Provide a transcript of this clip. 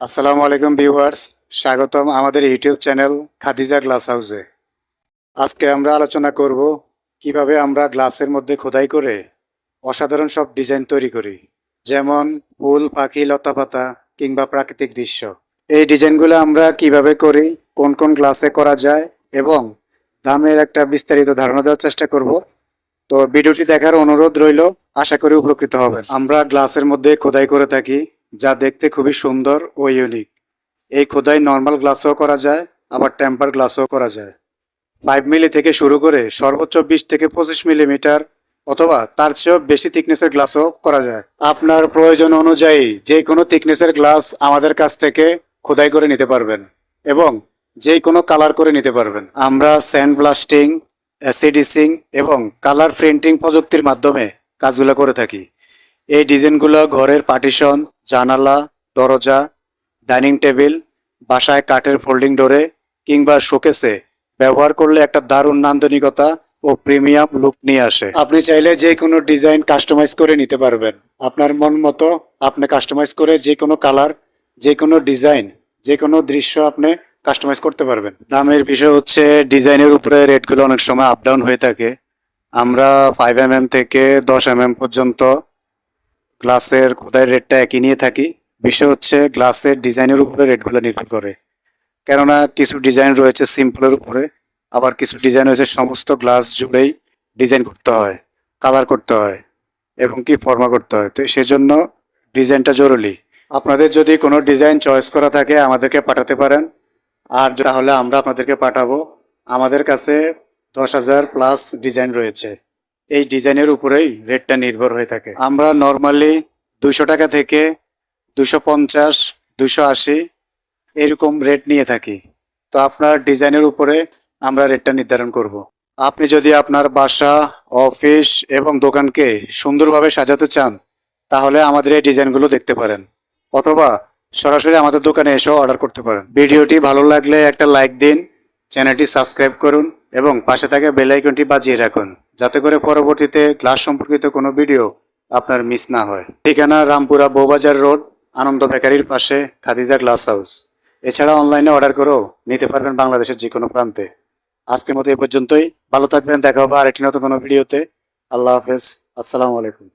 আসসালামু আলাইকুম ভিউয়ার্স, স্বাগতম আমাদের ইউটিউব চ্যানেল খাদিজা গ্লাস হাউসে। আজকে আমরা আলোচনা করব কীভাবে আমরা গ্লাসের মধ্যে খোদাই করে অসাধারণ সব ডিজাইন তৈরি করি, যেমন ফুল পাখি লতাপাতা কিংবা প্রাকৃতিক দৃশ্য। এই ডিজাইনগুলো আমরা কীভাবে করি, কোন কোন গ্লাসে করা যায় এবং দামের একটা বিস্তারিত ধারণা দেওয়ার চেষ্টা করব। তো ভিডিওটি দেখার অনুরোধ রইল, আশা করি উপকৃত হবেন। আমরা গ্লাসের মধ্যে খোদাই করে থাকি যা দেখতে খুবই সুন্দর ও ইউনিক এই খোদাই নর্মাল গ্লাসও করা যায়, আবার টেম্পার গ্লাসও করা যায়। ফাইভ মিলি থেকে শুরু করে সর্বোচ্চ বিশ থেকে পঁচিশ মিলিমিটার অথবা তার চেয়েও বেশি থিকনেসের গ্লাসও করা যায়। আপনার প্রয়োজন অনুযায়ী যে কোনো থিকনেসের গ্লাস আমাদের কাছ থেকে খোদাই করে নিতে পারবেন এবং যে কোনো কালার করে নিতে পারবেন। আমরা স্যান্ড ব্লাস্টিং অ্যাসিডিসিং এবং কালার প্রিন্টিং প্রযুক্তির মাধ্যমে কাজগুলো করে থাকি। এই ডিজাইনগুলো ঘরের পার্টিশন জানালা, দরজা, ডাইনিং টেবিল, বাসায় কাঠের ফোল্ডিং ডোরে কিংবা শোকেসে ব্যবহার করলে একটা দারুণ নান্দনিকতা ও প্রিমিয়াম লুক নিয়ে আসে। আপনি চাইলে যে কোনো ডিজাইন কাস্টমাইজ করে নিতে পারবেন। আপনার মন মতো আপনি কাস্টমাইজ করে যে কোনো কালার, যে কোনো ডিজাইন, যে কোনো দৃশ্য আপনি কাস্টমাইজ করতে পারবেন। দামের বিষয় হচ্ছে, ডিজাইনের উপরে রেটগুলো অনেক সময় আপ ডাউন হয়ে থাকে। আমরা ফাইভ এম এম থেকে দশ এম এম পর্যন্ত গ্লাসের খোদাই রেটটা একই নিয়ে থাকি। বিষয় হচ্ছে গ্লাসের ডিজাইনের উপরে রেটগুলো নির্ভর করে। কেননা কিছু ডিজাইন রয়েছে সিম্পলের উপরে, আবার কিছু ডিজাইন রয়েছে সমস্ত গ্লাস জুড়েই ডিজাইন করতে হয়, কালার করতে হয় এবং কি ফর্মা করতে হয়। তো সেজন্য ডিজাইনটা জরুরি। আপনাদের যদি কোনো ডিজাইন চয়েস করা থাকে, আমাদেরকে পাঠাতে পারেন। আর তাহলে আমরা আপনাদেরকে পাঠাবো। আমাদের কাছে দশ হাজার প্লাস ডিজাইন রয়েছে। এই ডিজাইনের উপরেই রেটটা নির্ভর হয়ে থাকে। আমরা নর্মালি দুশো টাকা থেকে দুশো পঞ্চাশ দুশো আশি এরকম রেট নিয়ে থাকি। তো আপনার ডিজাইনের উপরে আমরা রেটটা নির্ধারণ করব। আপনি যদি আপনার বাসা অফিস এবং দোকানকে সুন্দরভাবে সাজাতে চান, তাহলে আমাদের এই ডিজাইনগুলো দেখতে পারেন। অথবা সরাসরি আমাদের দোকানে এসেও অর্ডার করতে পারেন। ভিডিওটি ভালো লাগলে একটা লাইক দিন চ্যানেলটি সাবস্ক্রাইব করুন এবং পাশে থাকা বেল আইকনটি বাজিয়ে রাখুন, যাতে করে পরবর্তীতে গ্লাস সম্পর্কিত কোনো ভিডিও আপনার মিস না হয়। ঠিকানা রামপুরা বৌবাজার রোড, আনন্দ বেকারির পাশে খাদিজা গ্লাস হাউস। এছাড়া অনলাইনে অর্ডার করেও নিতে পারবেন বাংলাদেশের যে কোনো প্রান্তে। আজকের মতো এই পর্যন্তই, ভালো থাকবেন, দেখা হবে আরেকটি নতুন কোনো ভিডিওতে। আল্লাহ হাফেজ, আসসালামু আলাইকুম।